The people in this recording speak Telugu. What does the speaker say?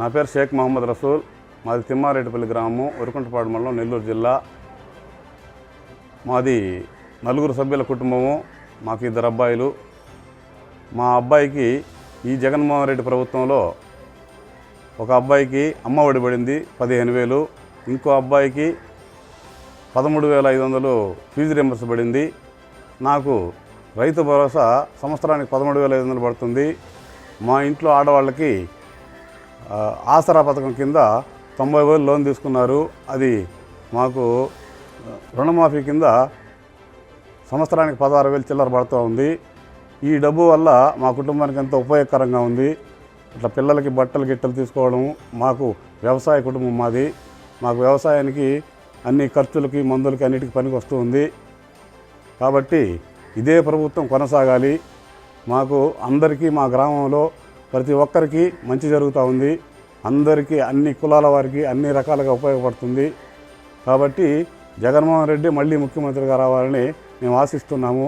నా పేరు షేక్ మహమ్మద్ రసూల్. మాది తిమ్మారెడ్డిపల్లి గ్రామం ఉరుకుంటపాడు మండలం నెల్లూరు జిల్లా. మాది నలుగురు సభ్యుల కుటుంబము మాకు ఇద్దరు అబ్బాయిలు. మా అబ్బాయికి ఈ జగన్మోహన్ రెడ్డి ప్రభుత్వంలో ఒక అబ్బాయికి అమ్మ ఒడి పడింది పదిహేను వేలు. ఇంకో అబ్బాయికి పదమూడు వేల ఐదు వందలు ఫీజు రింబర్స్ పడింది. నాకు రైతు భరోసా సంవత్సరానికి పదమూడు వేల ఐదు వందలు పడుతుంది. మా ఇంట్లో ఆడవాళ్ళకి ఆసరా పథకం కింద తొంభై వేలు లోన్ తీసుకున్నారు. అది మాకు రుణమాఫీ కింద సంవత్సరానికి పదహారు వేలు చిల్లర పడుతూ ఉంది. ఈ డబ్బు వల్ల మా కుటుంబానికి ఎంతో ఉపయోగకరంగా ఉంది. ఇట్లా పిల్లలకి బట్టలు గిట్టలు తీసుకోవడం మాకు వ్యవసాయ కుటుంబం మాది. మాకు వ్యవసాయానికి అన్ని ఖర్చులకి మందులకి అన్నిటికీ పనికి వస్తూ ఉంది. కాబట్టి ఇదే ప్రభుత్వం కొనసాగాలి. మాకు అందరికీ మా గ్రామంలో ప్రతి ఒక్కరికి మంచి జరుగుతూ ఉంది. అందరికీ అన్ని కులాల వారికి అన్ని రకాలుగా ఉపయోగపడుతుంది. కాబట్టి జగన్మోహన్ రెడ్డి మళ్ళీ ముఖ్యమంత్రిగా రావాలని మేము ఆశిస్తున్నాము.